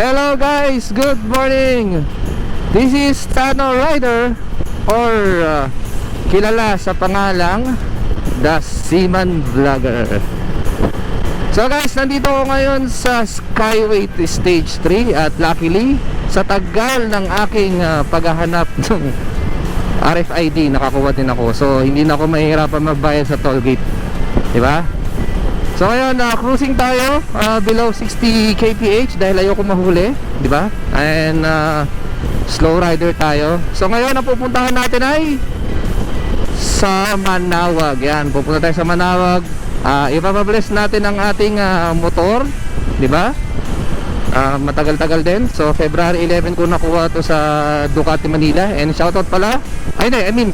Hello guys, good morning. This is Tano Rider or uh, kilala sa pangalang The Seaman Vlogger. So guys, nandito ako ngayon sa Skyway Stage 3 at luckily sa tagal ng aking uh, paghahanap ng RFID nakakuha din ako. So hindi na ako mahihirapan magbayad sa toll gate. 'Di ba? So ngayon, uh, cruising tayo uh, below 60 kph dahil ayoko mahuli, 'di ba? And uh, slow rider tayo. So ngayon ang pupuntahan natin ay sa Manawag. Yan, pupunta tayo sa Manawag. Uh, ipapabless natin ang ating uh, motor, 'di ba? Uh, matagal-tagal din. So February 11 ko nakuha to sa Ducati Manila. And shoutout pala. Ay, hindi, I mean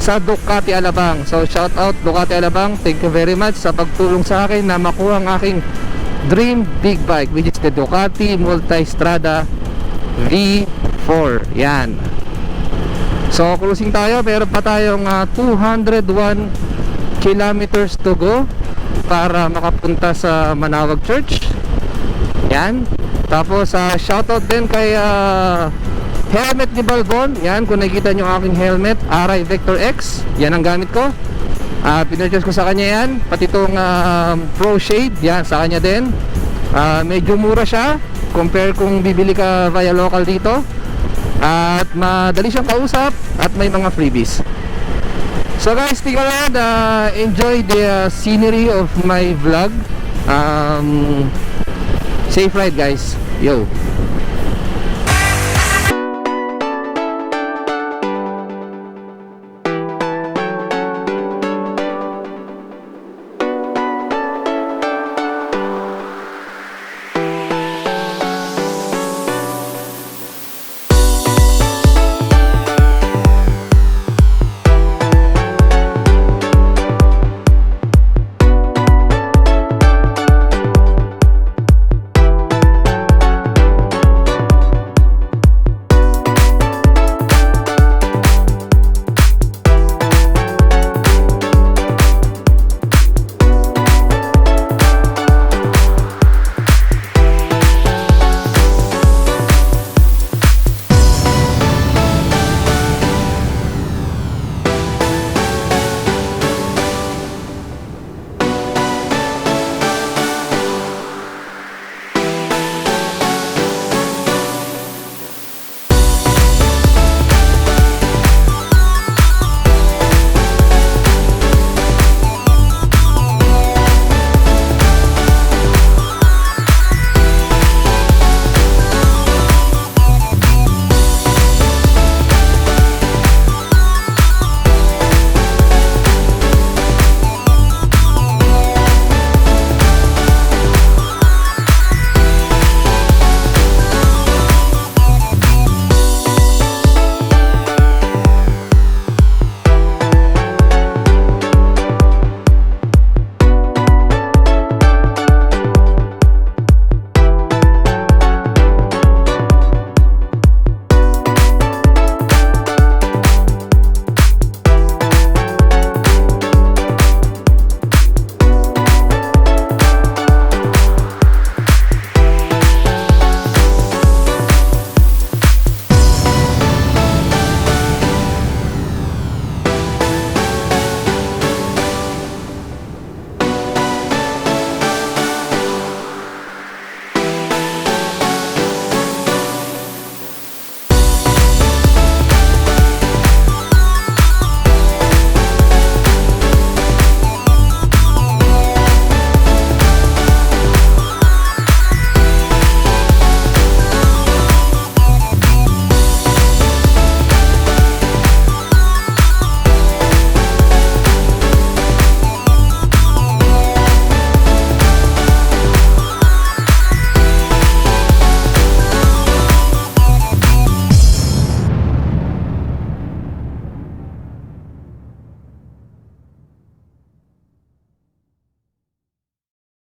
sa Ducati Alabang. So shout out Ducati Alabang. Thank you very much sa pagtulong sa akin na makuha ang aking dream big bike which is the Ducati Multistrada V4. Yan. So cruising tayo. Meron pa tayong ah, 201 kilometers to go para makapunta sa Manawag Church. Yan. Tapos uh, shoutout din kay ah, Helmet ni Balbon, yan kung nakikita nyo aking helmet RI Vector X, yan ang gamit ko. Uh, Pinurchase ko sa kanya yan. Pati itong ah, Pro Shade, yan sa kanya din. Ah, Medyo mura siya Compare kung bibili ka via local dito. At madali siyang kausap At may mga freebies. So guys, stick around uh, Enjoy the uh, scenery of my vlog. Um, Safe ride guys. Yo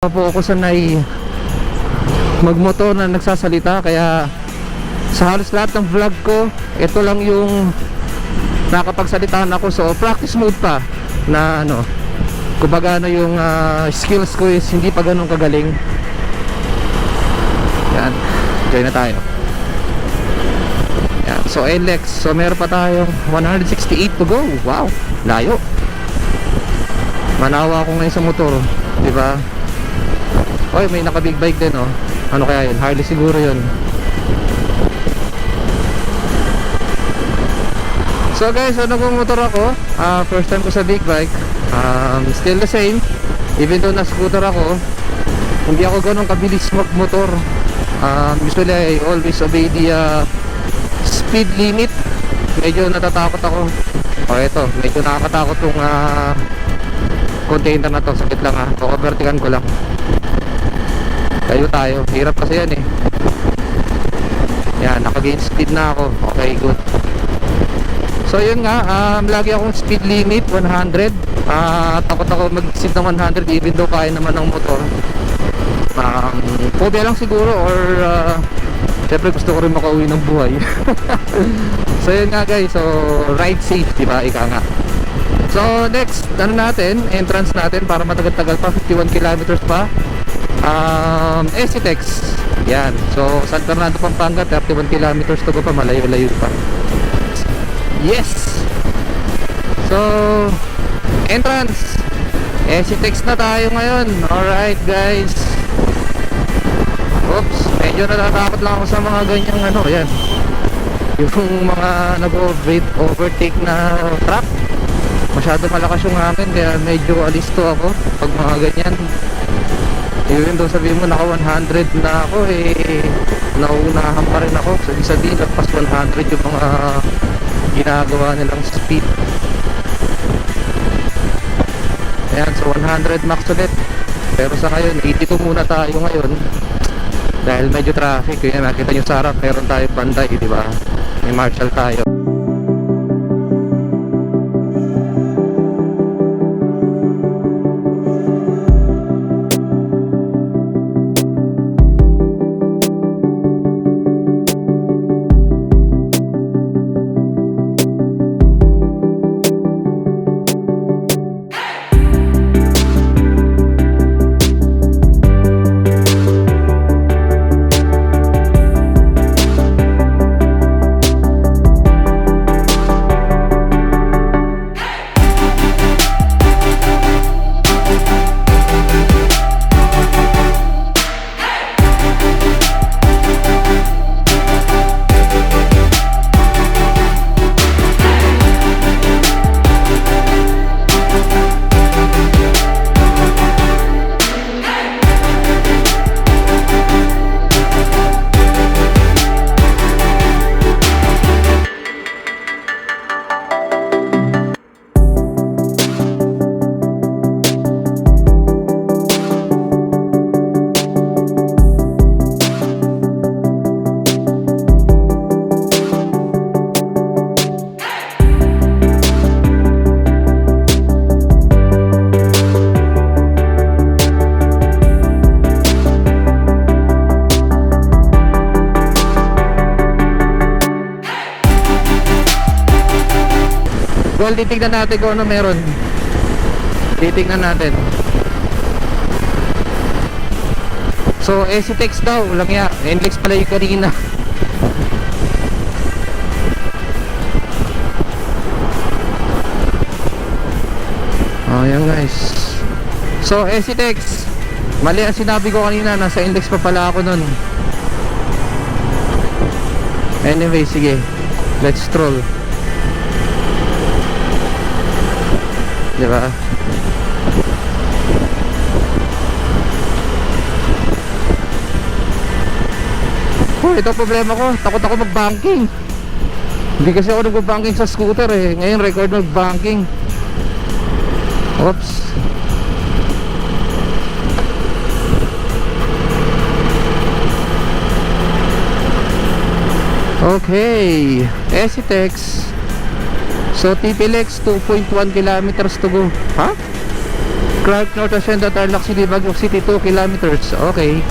Pa po ako sanay magmotor na nagsasalita kaya sa halos lahat ng vlog ko ito lang yung nakapagsalitahan ako so practice mode pa na ano kumbaga ano yung ah, skills ko is hindi pa ganun kagaling yan Join na tayo. Yan. So, LX. So, meron pa tayong 168 to go. Wow. Layo. Manawa ako ngayon sa motor. Di ba? Oy, may naka big bike din, oh. Ano kaya yun? Harley siguro yun. So guys, ano kung motor ako? Ah, first time ko sa big bike. Um, still the same. Even though na-scooter ako, hindi ako ganun kabilis mag-motor. Um, usually, I always obey the uh, speed limit. Medyo natatakot ako. O eto, medyo nakakatakot tong uh, container na to. Sakit lang ha. Kukovertigan ko lang. Tayo tayo. Hirap kasi yan eh. Yan, naka-gain speed na ako. Okay, good. So yun nga, um, lagi akong speed limit 100. Ah, takot ako mag-exceed ng 100 even though kaya naman ng motor. Um, phobia lang siguro or uh, syempre gusto ko rin makauwi ng buhay. so yun nga guys, so ride safe, di ba? Ika nga. So next, ano natin, entrance natin para matagal-tagal pa, 51 kilometers pa. Um, Esitex. Yan. So San Fernando, Pampanga, 31 kilometers to go pa, malayo-layo pa. Yes! So, entrance. Esitex na tayo ngayon. Alright guys. Oops, medyo natatakot lang ako sa mga ganyang ano, yan. Yung mga nag-overtake overtake na truck. Masyado malakas yung hangin kaya medyo alisto ako pag mga ganyan. Even though sabihin mo naka 100 na ako eh nauunahan pa rin ako. Sabi sabihin nagpas 100 yung mga ginagawa nilang speed. Ayan, so 100 max ulit. Pero sa ngayon, 82 muna tayo ngayon. Dahil medyo traffic. Kaya nakita nyo sa harap, meron tayong banday, di ba? May marshal tayo. Well, titignan natin kung ano meron. Titignan natin. So, Esitex daw, lang ya. Enlex pala yung kanina. Oh, yan guys. So, Esitex. Mali ang sinabi ko kanina, nasa index pa pala ako nun. Anyway, sige. Let's stroll. Di ba? Oh, ito problema ko. Takot ako mag-banking. Hindi kasi ako nag-banking sa scooter eh. Ngayon record mag-banking. Oops. Okay. Esitex. So TPLX 2.1 kilometers to go. Ha? Clark North Hacienda Tarlac City Baguio City 2 kilometers. Okay.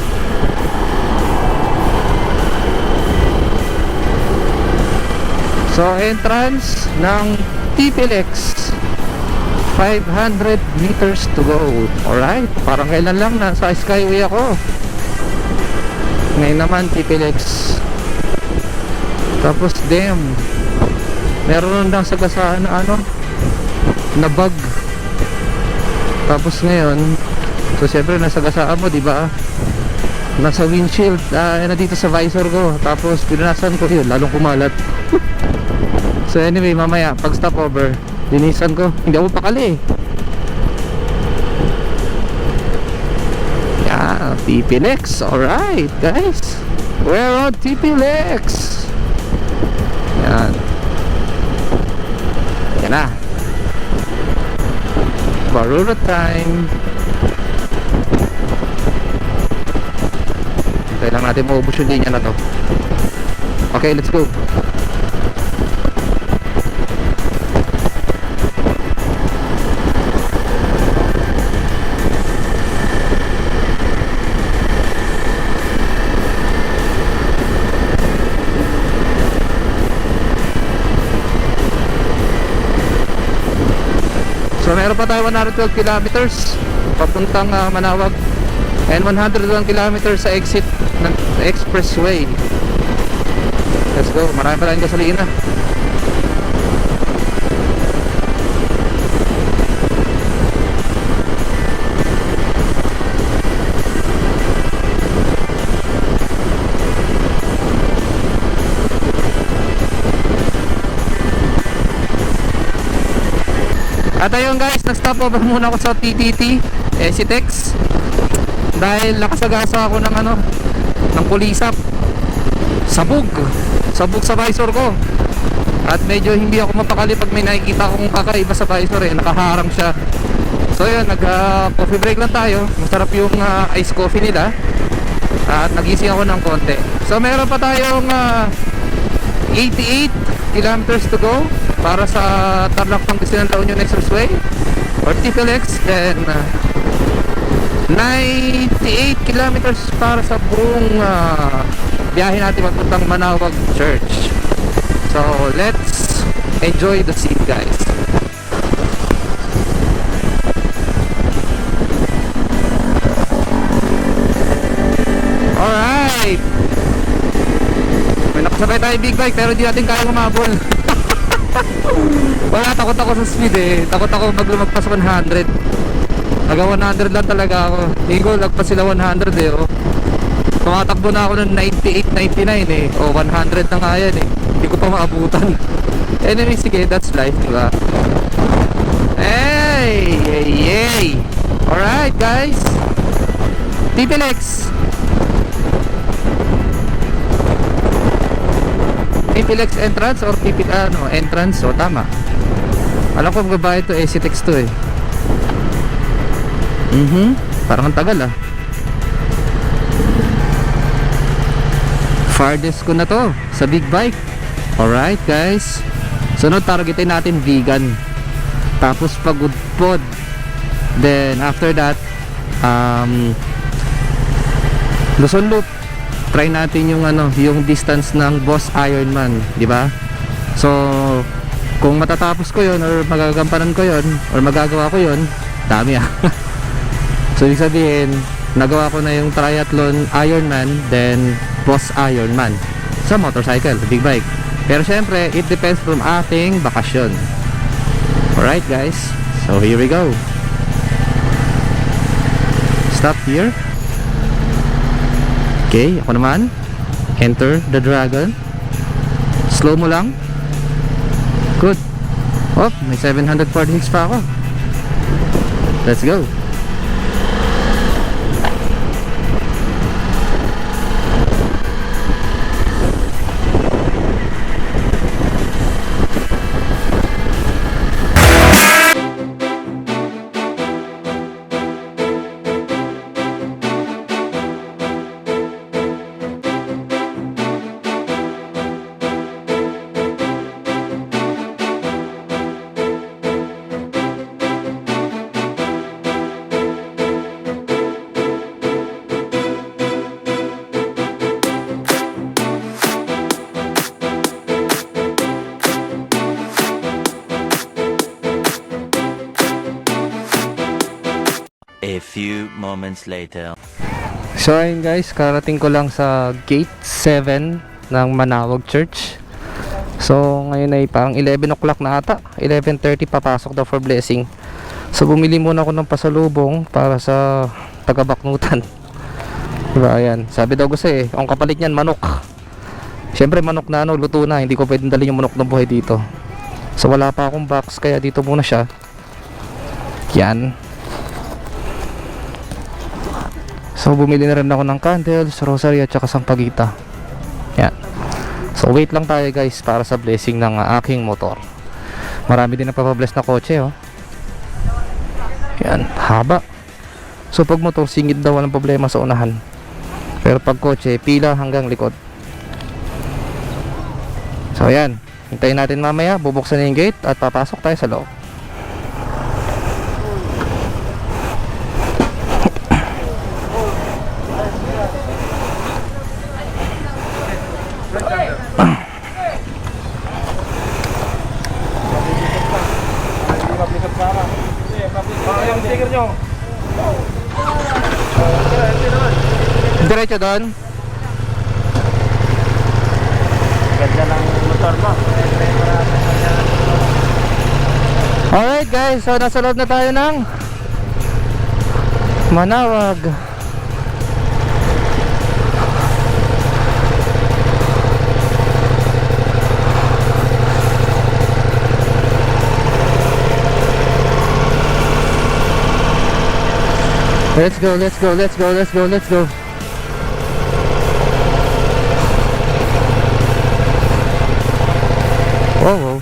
So entrance ng TPLX 500 meters to go. Alright, parang kailan lang nasa Skyway ako. Ngayon naman, Tipilex. Tapos, damn. Meron lang sagasaan na ano, na bug. Tapos ngayon, so syempre nasagasaan mo, di ba? Nasa windshield, ah, na dito sa visor ko. Tapos pinunasan ko yun, lalong kumalat. so anyway, mamaya, pag stop over, linisan ko. Hindi ako pakali eh. Yeah, TP Lex. Alright, guys. We're on TP Lex. Yan. Yan na. Barura time. Hintay lang natin maubos yung linya na to. Okay, let's go. Meron pa tayo 112 kilometers papuntang ah, Manawag and 101 kilometers sa exit ng expressway. Let's go. Marami pa tayong gasolina. At ayun guys, nag-stop muna ako sa TTT, eh, si Tex. Dahil nakasagasa ako ng ano, ng kulisap. Sabog. Sabog sa visor ko. At medyo hindi ako mapakali pag may nakikita akong kakaiba sa visor eh, nakaharang siya. So yun, nag ah, coffee break lang tayo. Masarap yung ah, ice coffee nila. At nagising ako ng konti. So meron pa tayong ah, 88 kilometers to go para sa Tarlac Pangasinan La Union Expressway or TPLX then uh, 98 kilometers para sa buong uh, biyahe natin magpuntang Manawag Church. So let's enjoy the scene guys. Alright nakasabay tayo big bike pero di natin kaya umabol Wala, takot ako sa speed eh. Takot ako pag lumagpas 100. Naga 100 lang talaga ako. Hindi ko lagpas sila 100 eh. Oh. Tumatakbo na ako ng 98, 99 eh. O, oh, 100 na nga yan eh. Hindi ko pa maabutan. Anyway, sige, that's life, diba? Hey! Hey! Hey! Alright, guys! TPLX! Pipilex entrance or pipi ano, entrance o tama. Alam ko magbabayad to eh, text to eh. Mhm. Parang ang tagal ah. Farthest ko na to sa big bike. Alright guys. Sunod targetin natin vegan. Tapos pagod pod. Then after that um Luzon Loop try natin yung ano, yung distance ng Boss Ironman, di ba? So, kung matatapos ko 'yon or magagampanan ko 'yon or magagawa ko 'yon, dami ah. so, ibig sabihin, nagawa ko na yung triathlon Ironman, then Boss Ironman sa motorcycle, big bike. Pero syempre, it depends from ating bakasyon. Alright guys, so here we go. Stop here. Okay, ako naman. Enter the dragon. Slow mo lang. Good. Oh, may 746 pa ako. Let's go. A few moments later. So ayun guys, karating ko lang sa gate 7 ng Manawag Church. So ngayon ay parang 11 o'clock na ata. 11.30 papasok daw for blessing. So bumili muna ako ng pasalubong para sa taga-baknutan. Diba, ayan. Sabi daw gusto eh, ang kapalit niyan manok. Siyempre manok na ano, luto na. Hindi ko pwedeng dalhin yung manok ng buhay dito. So wala pa akong box kaya dito muna siya. Yan. So bumili na rin ako ng candles, rosary at saka sampagita. Yan. So wait lang tayo guys para sa blessing ng uh, aking motor. Marami din napapabless na kotse oh. Yan, haba. So pag motor singit daw walang problema sa unahan. Pero pag kotse pila hanggang likod. So yan, hintayin natin mamaya, bubuksan na yung gate at papasok tayo sa loob. Diretso doon. Ganda ng motor mo. Alright guys, so nasa loob na tayo ng Manawag. Let's go, let's go, let's go, let's go, let's go. Whoa, whoa.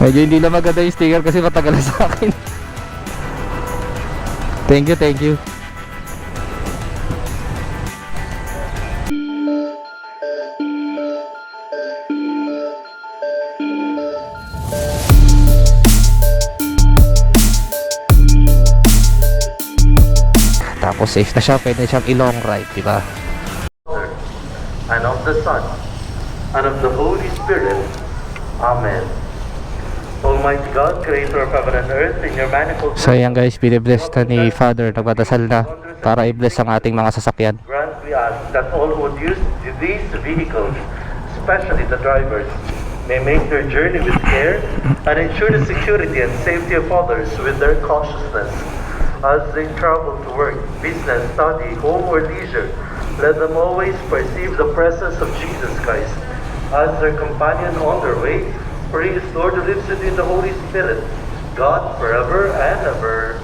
Medyo hindi na maganda yung sticker kasi matagal na sa akin. Thank you, thank you. Tapos safe na siya, pwede siyang i-long ride, di ba? and of the Son, and of the Holy Spirit. Amen. Almighty God, creator of heaven and earth, in your manifold So yan guys, binibless na ni Father, nagdadasal na para i-bless ang ating mga sasakyan. grant we ask that all who use these vehicles, especially the drivers, may make their journey with care and ensure the security and safety of others with their cautiousness. As they travel to work, business, study, home, or leisure, let them always perceive the presence of Jesus Christ as their companion on their way. Praise Lord who lives in the Holy Spirit, God forever and ever.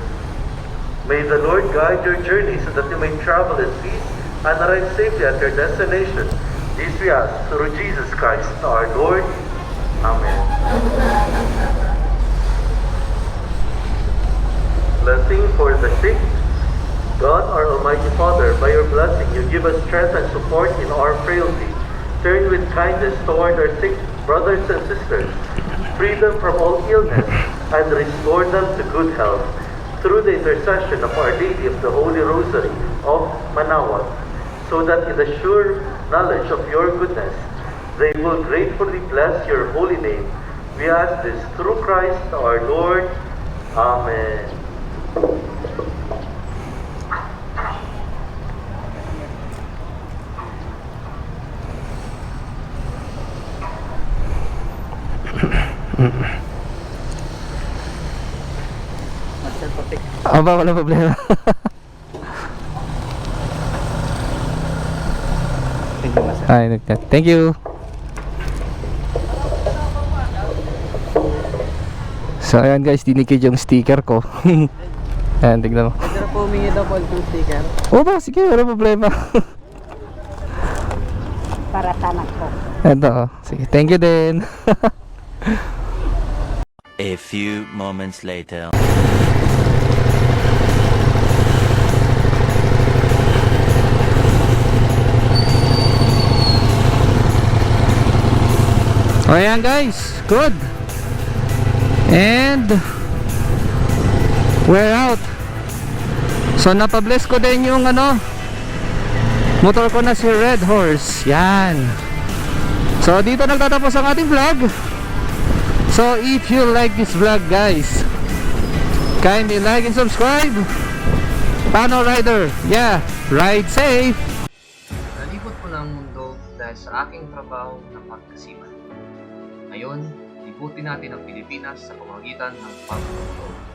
May the Lord guide your journey so that you may travel in peace and arrive safely at your destination. This we ask through Jesus Christ our Lord. Amen. Blessing for the sick. God, our Almighty Father, by your blessing, you give us strength and support in our frailty. Turn with kindness toward our sick brothers and sisters, free them from all illness, and restore them to good health. Through the intercession of Our Lady of the Holy Rosary of Manawan, so that in the sure knowledge of your goodness, they will gratefully bless your holy name. We ask this through Christ our Lord. Amen. Aba, wala problema. Ay, nagtat. Thank you. So ayan guys, dinikid yung sticker ko. Ayan, tignan mo. Na po humingi daw po ng sticker. Oo ba? Sige, wala problema. para sa anak ko. Ito, oh. sige. Thank you din. A few moments later. Ayan guys, good. And we're out. So napabless ko din yung ano motor ko na si Red Horse. Yan. So dito nagtatapos ang ating vlog. So if you like this vlog guys, kindly like and subscribe. Pano Rider, yeah, ride safe. Nalibot ko ang mundo dahil sa aking trabaho. Ngayon, libutin natin ang Pilipinas sa pamamagitan ng pagmumotor.